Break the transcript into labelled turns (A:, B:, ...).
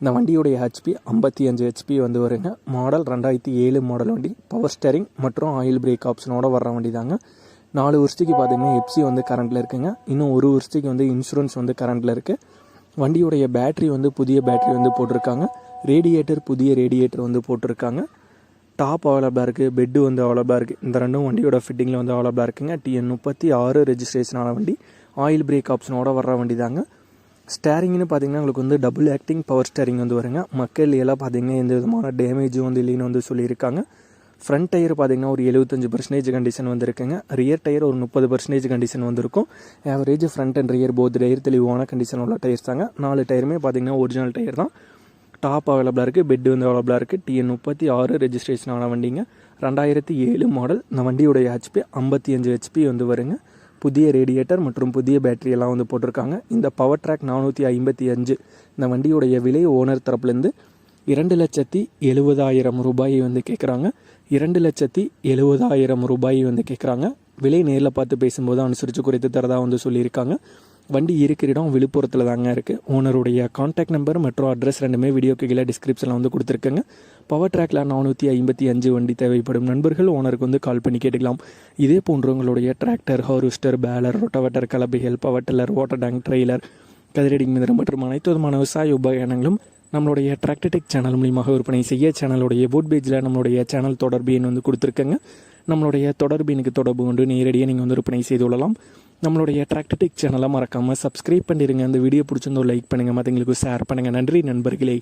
A: இந்த வண்டியுடைய ஹெச்பி ஐம்பத்தி அஞ்சு ஹெச்பி வந்து வருங்க மாடல் ரெண்டாயிரத்தி ஏழு மாடல் வண்டி. பவர் ஸ்டேரிங் மற்றும் ஆயில் பிரேக் ஆப்ஷனோட வர்ற வண்டி தாங்க. நாலு வருஷத்துக்கு பார்த்தீங்கன்னா எப்சி வந்து கரண்ட்டில் இருக்குங்க. இன்னும் ஒரு வருஷத்துக்கு வந்து இன்சூரன்ஸ் வந்து கரண்ட்டில் இருக்குது வண்டியுடைய பேட்டரி வந்து புதிய பேட்டரி வந்து போட்டிருக்காங்க. ரேடியேட்டர் புதிய ரேடியேட்டர் வந்து போட்டிருக்காங்க. டாப் அவைலபிளாக இருக்குது பெட்டு வந்து அவைலபிளாக இருக்குது இந்த ரெண்டும் வண்டியோட ஃபிட்டிங்கில் வந்து அவைலபிளாக இருக்குங்க. டிஎன் முப்பத்தி ஆறு ரெஜிஸ்ட்ரேஷனான வண்டி. ஆயில் பிரேக் ஆப்ஷனோட வர்ற வண்டி தாங்க. ஸ்டேரிங்னு பார்த்தீங்கன்னா உங்களுக்கு வந்து டபுள் ஆக்டிங் பவர் ஸ்டேரிங் வந்து வருங்க. மக்கள் எல்லாம் பார்த்தீங்கன்னா எந்த விதமான டேமேஜும் வந்து இல்லைன்னு வந்து சொல்லியிருக்காங்க. ஃப்ரண்ட் டயர் பார்த்தீங்கன்னா ஒரு எழுபத்தஞ்சு பர்சன்டேஜ் கண்டிஷன் வந்துருக்குங்க. ரியர் டயர் ஒரு முப்பது பர்சன்டேஜ் கண்டிஷன் வந்திருக்கும். Average front and rear both tyre தெளிவான கண்டிஷன் உள்ள டயர்ஸ் தாங்க. நாலு டயருமே பார்த்தீங்கன்னா ஒரிஜினல் டயர் தான். டாப் அவைலபிளாக இருக்குது பெட் வந்து அவைலபிளாக இருக்குது டிஎன் முப்பத்தி ஆறு ரெஜிஸ்ட்ரேஷன் ஆன வண்டிங்க. ரெண்டாயிரத்தி ஏழு மாடல் இந்த வண்டியுடைய ஹெச்பி ஐம்பத்தி அஞ்சு ஹெச்பி வந்து வருங்க. புதிய ரேடியேட்டர் மற்றும் புதிய பேட்டரி எல்லாம் வந்து போட்டிருக்காங்க. இந்த பவர் ட்ராக் நானூற்றி ஐம்பத்தி அஞ்சு. இந்த வண்டியுடைய விலை ஓனர் தரப்புலேருந்து இரண்டு லட்சத்தி எழுபதாயிரம் ரூபாய் வந்து கேட்குறாங்க இரண்டு லட்சத்தி எழுபதாயிரம் ரூபாய் வந்து கேட்குறாங்க விலை நேரில் பார்த்து பேசும்போது அனுசரித்து குறைத்து தரதாக வந்து சொல்லியிருக்காங்க. வண்டி இருக்கிற இடம் விழுப்புரத்தில் தாங்க இருக்குது ஓனருடைய காண்டாக்ட் நம்பர் மற்றும் அட்ரஸ் ரெண்டுமே வீடியோக்கு கீழே டிஸ்கிரிப்ஷனில் வந்து கொடுத்துருக்கேங்க. பவர் ட்ராக்ல நானூற்றி ஐம்பத்தி அஞ்சு வண்டி தேவைப்படும். நண்பர்கள் ஓனருக்கு வந்து கால் பண்ணி கேட்டுக்கலாம். இதே போன்று உங்களுடைய tractor harvester baler rotavator கலபைகள் power tiller water tank trailer கதிரடி மிதரம் மற்றும் அனைத்து விதமான விவசாய உபகரணங்களும் நம்மளுடைய டிராக்டடெக் சேனல் மூலியமாக விற்பனை செய்ய சேனலுடைய போட் பேஜில் நம்மளுடைய சேனல் தொடர்பு எண் வந்து கொடுத்துருக்கங்க. நம்மளுடைய தொடர்பு எனக்கு தொடர்பு கொண்டு நேரடியாக நீங்கள் வந்து விற்பனை செய்து கொள்ளலாம். நம்மளுடைய அட்ராக்டிக் சேனலை மறக்காமல் சப்ஸ்கிரைப் பண்ணிடுங்க அந்த வீடியோ பிடிச்சிருந்தோ லைக் பண்ணுங்கள் மற்றவங்களுக்கு ஷேர் பண்ணுங்கள் நன்றி நண்பர்களே.